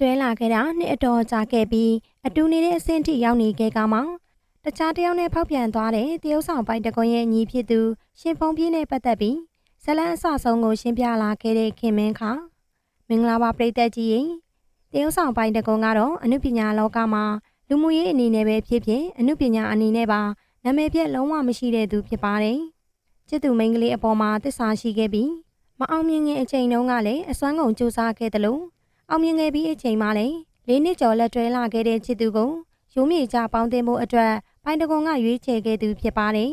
တွဲလာခဲ့တာနှစ်အတော်ကြာခဲ့ပြီးအတူနေတဲ့အဆင့်ထိရောက်နေခဲ့ကမှတခြားတစ်ယောက်နဲ့ဖောက်ပြန်သွားတဲ့တရုတ်ဆောင်ပိုက်တကွန်ရဲ့ညီဖြစ်သူရှင်ဖုံပြင်းနဲ့ပတ်သက်ပြီးဇလန်းအစဆုံးကိုရှင်းပြလာခဲ့တဲ့ခင်မင်းခါမင်္ဂလာပါပရိသတ်ကြီးရေတရုတ်ဆောင်ပိုက်တကွန်ကတော့အနုပညာလောကမှာလူမှုရေးအနေနဲ့ပဲဖြစ်ဖြစ်အနုပညာအနေနဲ့ပါနာမည်ပြက်လုံးဝမရှိတဲ့သူဖြစ်ပါတယ်ချစ်သူမိန်းကလေးအပေါ်မှာတစ္ဆာရှိခဲ့ပြီးမအောင်မြင်ခင်အချိန်တုန်းကလည်းအစွမ်းကုန်စူးစမ်းခဲ့တယ်လို့ အောင်မြင်ခဲ့ပြီးအချိန်မှလည်းလေးနှစ်ကျော်လက်တွဲလာခဲ့တဲ့ချစ်သူကိုရိုးမြေကြပေါင်းတင်မှုအတွက်ပိုင်တကွန်ကရွေးချယ်ခဲ့သူဖြစ်ပါတယ်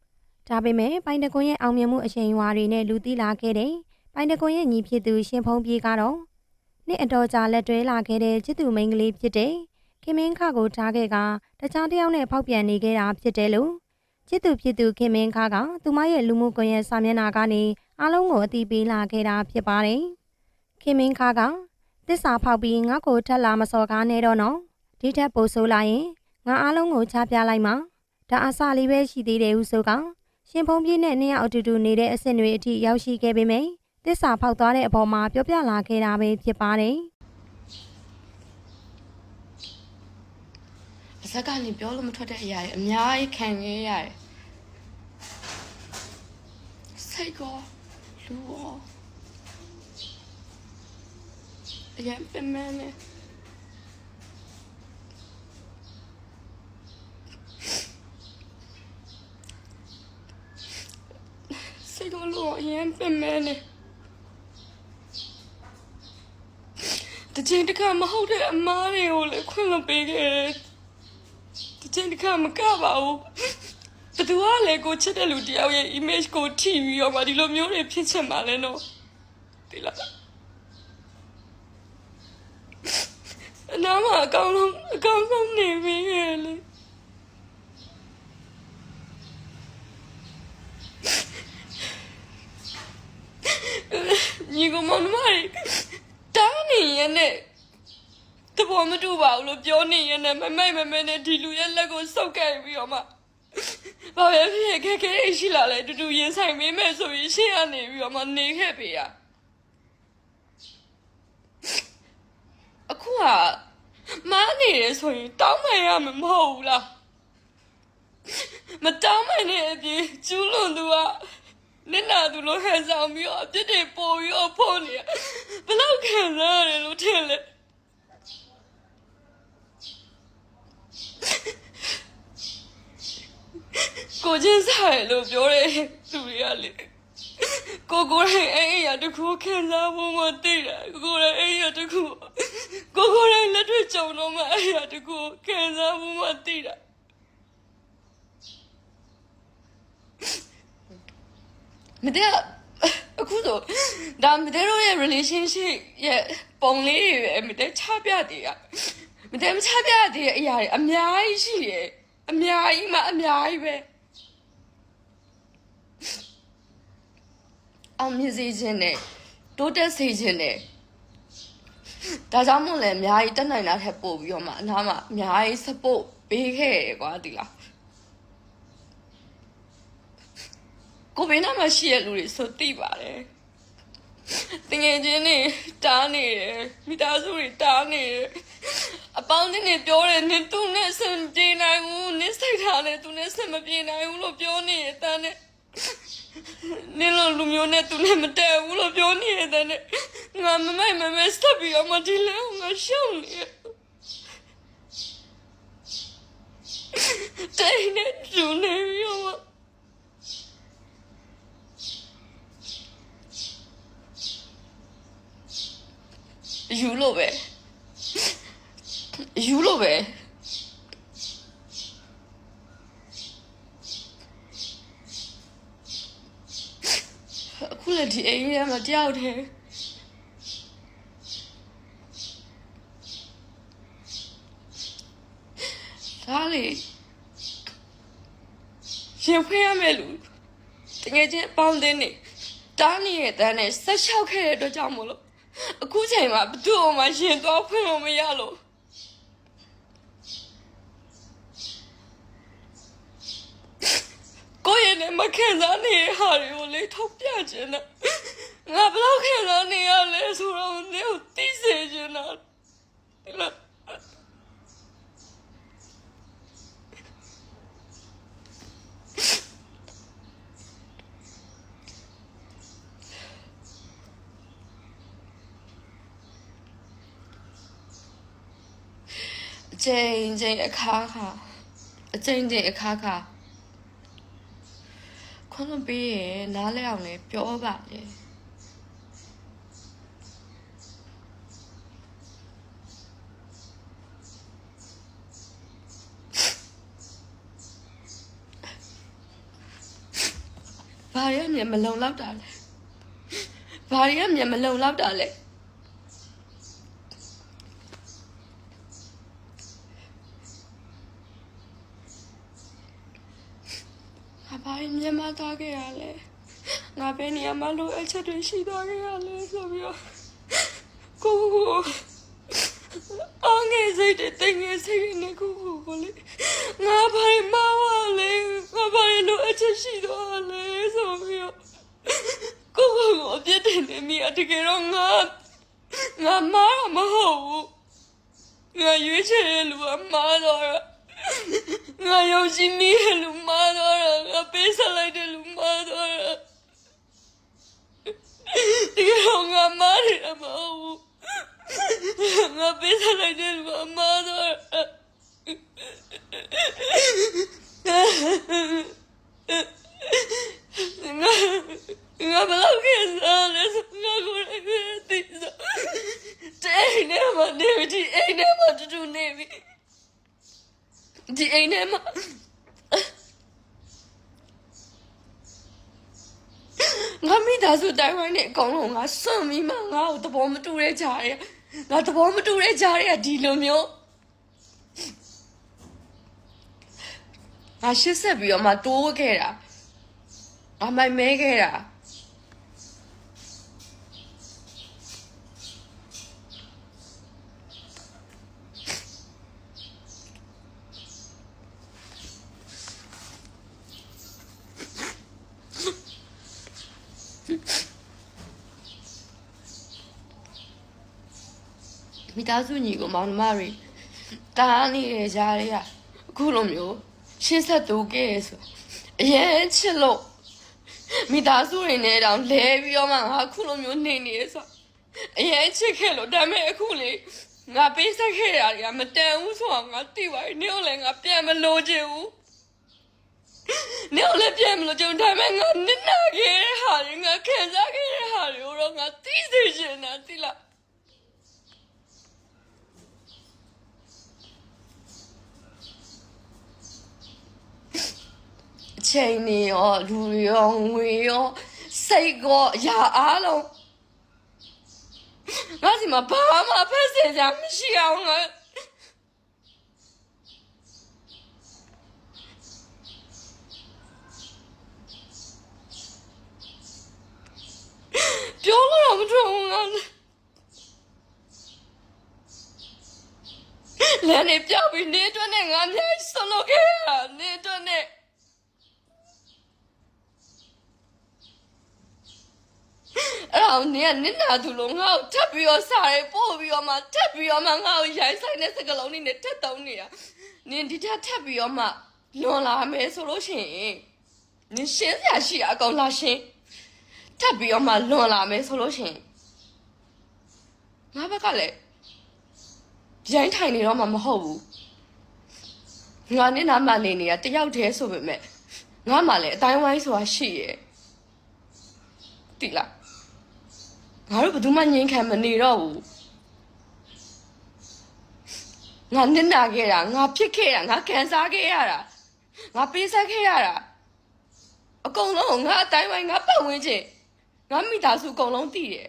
။ဒါပေမဲ့ပိုင်တကွန်ရဲ့အောင်မြင်မှုအချိန်အဝါတွေနဲ့လူသိလာခဲ့တဲ့ပိုင်တကွန်ရဲ့ညီဖြစ်သူရှင်ဖုံးပြေကတော့နှစ်အတော်ကြာလက်တွဲလာခဲ့တဲ့ချစ်သူမိန်းကလေးဖြစ်တဲ့ခင်မင်းခကိုထားခဲ့ကတခြားတစ်ယောက်နဲ့ဖောက်ပြန်နေခဲ့တာဖြစ်တယ်လို့ချစ်သူဖြစ်သူခင်မင်းခကသူမရဲ့လူမှုကွန်ရက်စာမျက်နှာကနေအားလုံးကိုအသိပေးလာခဲ့တာဖြစ်ပါတယ်။ခင်မင်းခက တစ္ဆာဖောက်ပြီးငါ့ကိုထက်လာမစော်ကားနဲ့တော့နော်ဒီထက်ပိုဆိုးလာရင်ငါအားလုံးကိုချပြလိုက်မှာဒါအစလေးပဲရှိသေးတယ်ဟုဆိုကရှင်ဖုံးပြည့်နဲ့နှစ်ယောက်အတူတူနေတဲ့အဆင့်တွေအထိရောက်ရှိခဲ့ပေမယ့်တစ္ဆာဖောက်သွားတဲ့အပေါ်မှာပြောပြလာခဲ့တာပဲဖြစ်ပါတယ်ပါဇက်ကနေပြောလို့မထွက်တဲ့အရာတွေအများကြီးခံခဲ့ရတယ်စိတ်ကောလူရော အရင်ပင်မနဲ့စိတ်ကောလူရောအရင်ပင်မနဲ့တချင်းတစ်ခါမဟုတ်တဲ့အမားတွေကိုလည်းခွင့်မပေးခဲ့တယ်ဒီချိန်တစ်ခါမကပါဘူးဘသူကလဲကိုချစ်တဲ့လူတယောက်ရဲ့ image ကိုထိပြီးတော့မှဒီလိုမျိုးတွေဖြစ်ချင်ပါလဲနော်ဒီလား အနာမအကောင်လုံးအကောင်လုံးနေပြီလေညီကောင်မမတွေတားနေရတဲ့တဘောမတူပါဘူးလို့ပြောနေရင်လည်းမမိုက်မမဲနဲ့ဒီလူရဲ့လက်ကိုစုပ်ကိုက်ပြီးတော့မှဘာပဲဖြစ်ခဲ့ခဲ့ရှိလာလဲတူတူရင်ဆိုင်မင်းမဲ့ဆိုရင်ရှေ့ကနေပြီးတော့မှနေခဲ့ပေးရ အခုကမားနေရဆိုရင်တောင်းပန်ရမှာမဟုတ်ဘူးလားမတောင်းပန်တဲ့အပြင်ကျူးလွန်သူကနင့်နာသူလိုခံဆောင်ပြီးတော့အပြစ်တွေပို့ပြီးတော့ဖို့နေရဘယ်လောက်ခံစားရတယ်လို့ထင်လဲကိုချင်းစားရလို့ပြောတဲ့သူတွေကလေကိုကိုယ်တိုင်အဲ့အရာတစ်ခုခံစားဖို့မသိတာကိုယ်တိုင်အဲ့အရာတစ်ခု ကိုကိုယ်တိုင်လက်တွေ့ကြုံတော့မှအဲ့အရာတစ်ခုခံစားဖို့မသိတာမတဲ့အခုဆိုဒါမတဲ့တို့ရဲ့ relationship ရဲ့ပုံလေးတွေပဲမတဲ့ချပြသေးရမတဲ့မချပြသေးတဲ့အရာတွေအများကြီးရှိတယ်အများကြီးမှအများကြီးပဲအောင်မြင်စေခြင်းနဲ့တိုးတက်စေခြင်းနဲ့ ဒါကြောင့်မို့လဲအများကြီးတက်နိုင်တာထက်ပို့ပြီးတော့မှအနားမှာအများကြီး support ပေးခဲ့ရကွာဒီလားကိုဘေးနားမှာရှိရလူတွေဆိုသိပါတယ်တငယ်ချင်းတွေတားနေတယ်မိသားစုတွေတားနေတယ်အပေါင်းအသင်းတွေပြောတယ်နင်သူနဲ့အဆင်ပြေနိုင်ဘူးနင်စိတ်ထားနဲ့သူနဲ့အဆင်မပြေနိုင်ဘူးလို့ပြောနေတယ်တန်းနဲ့နင်လိုလူမျိုးနဲ့သူနဲ့မတည့်ဘူးလို့ပြောနေတယ်တဲ့ ငါမမိုက်မမဲစပ်ပြီးတော့မဒီလဲငါရှောင်းနေတိုင်နဲ့ကျူနေပြီးတော့ယူလို့ပဲယူလို့ပဲအခုလည်းဒီအိမ်ထဲမှာတယောက်တည်း ဒါလေရှင်ဖွင့်ရမယ်လူတကယ်ချင်းအပေါင်းအသင်းနေတားနေတဲ့တန်းနဲ့ဆက်လျှောက်ခဲ့တဲ့အတွက်ကြောင့်မို့လို့အခုချိန်မှာဘသူ့အမှရှင်သွားဖွင့်လို့မရလို့ကိုယ့်ရဲ့နဲ့မခံစားနေတဲ့ဟာတွေကိုလေထုတ်ပြချင်တာငါဘယ်လောက်ခံစားနေရလဲဆိုတော့နေကိုသိစေချင်တာ အချိန်ချင်းအခါခါအချိန်ချင်းအခါခါခွင့်လွှတ်ပေးရင်နားလဲအောင်လဲပြောပါလေဘာရမြင်မလုံလောက်တာလဲဘာရမြင်မလုံလောက်တာလဲငါဘာရ မြင်မသွားခဲ့ရလဲငါဘယ်နေရာမှာလိုအပ်ချက်တွေရှိသွားခဲ့ရလဲဆိုပြီးတော့ကိုကိုအောင်ငယ်စိတ်တဲ့တင်ငယ်စိတ်နဲ့ကိုကိုကိုလေငါဘာရမဝလဲငါဘာရလိုအပ်ချက်ရှိသွားလဲဆိုပြီးတော့ကိုကိုကိုအပြစ်တင်နေမိအတကယ်တော့ငါငါမားတော့မဟုတ်ဘူးငါရွေးချယ်တဲ့လူကမားတော့တာငါယုံကြည်မိတဲ့လူမားတော့တာငါ ပေးဆက်လိုက်တဲ့လူမားတော့တာတကယ်တော့ငါမားတယ်မဟုတ်ဘူးငါပေးစားလိုက်တယ်မမတော့ငါငါဘလောက်ခဲ့စားလဲဆိုငါကိုယ်လည်းပဲသိစားတဲ့နေမနေဒီအိမ်ထဲမှာတူတူနေပြီဒီအိမ်ထဲမှာ ငါမိသားစုတိုင်းဝိုင်းနဲ့အကောင်လုံးငါစွန့်ပြီးမှငါ့ကိုသဘောမတူတဲ့ဂျားတွေကငါသဘောမတူတဲ့ဂျားတွေကဒီလိုမျိုးငါရှစ်ဆက်ပြီးတော့မှတိုးခဲ့တာငါမိုက်မဲခဲ့တာ မိသားစုညီကိုမောင်နှမတွေတားနေတဲ့ဂျားတွေကအခုလိုမျိုးရှစ်ဆက်တိုးခဲ့ရဆိုအရင်ချစ်လို့မိသားစုတွေနဲ့တောင်လဲပြီးတော့မှငါအခုလိုမျိုးနေနေရဆိုအရင်ချစ်ခဲ့လို့ဒါပေမဲ့အခုလေငါပေးဆက်ခဲ့တာတွေကမတန်ဘူးဆိုတော့ငါတိပါနေကိုလည်းငါပြန်မလို့ချင်ဘူးနေကိုလည်းပြန်မလို့ချင်ဘူးဒါပေမဲ့ငါနစ်နာခဲ့တဲ့ဟာတွေငါခံစားခဲ့တဲ့ဟာတွေကိုတော့ငါသိစေချင်တာသိလား ချိန်နေရောလူတွေရောငွေရောစိတ်ကောအရာအားလုံးငါစီမှာဘာမှဖက်စင်စရာမရှိအောင်ငါပြောလို့တော့မထွက်ဘူးငါလမ်းနေပြောက်ပြီးနေအတွက်နဲ့ငါအများကြီးဆွလို့ခဲ့ရတာနေအတွက်နဲ့ အဲ့တော့နင်ကနင့်နာသူလို့ငါ့ကိုထပ်ပြီးတော့စားရဲပို့ပြီးတော့မှထပ်ပြီးတော့မှငါ့ကိုရိုင်းဆိုင်တဲ့စကလုံးလေးနဲ့ထပ်တုံးနေတာနင်ဒီထက်ထပ်ပြီးတော့မှလွန်လာမယ်ဆိုလို့ရှိရင်နင်ရှင်းစရာရှိတာအကုန်လာရှင်းထပ်ပြီးတော့မှလွန်လာမယ်ဆိုလို့ရှိရင်ငါဘက်ကလည်းရိုင်းထိုင်နေတော့မှမဟုတ်ဘူးငါနဲ့နားမနေနေတာတယောက်တည်းဆိုပေမဲ့ငါမှလည်းအတိုင်းဝိုင်းဆိုတာရှိရဲ့တိလား ငါတို့ဘယ်သူမှငြိမ်ခံမနေတော့ဘူးငါနစ်နာခဲ့တာငါဖြစ်ခဲ့တာငါခံစားခဲ့ရတာငါပေးဆက်ခဲ့ရတာအကုန်လုံးငါအတိုင်းဝိုင်းငါပတ်ဝန်းကျင်ငါမိသားစုအကုန်လုံးတည်တယ်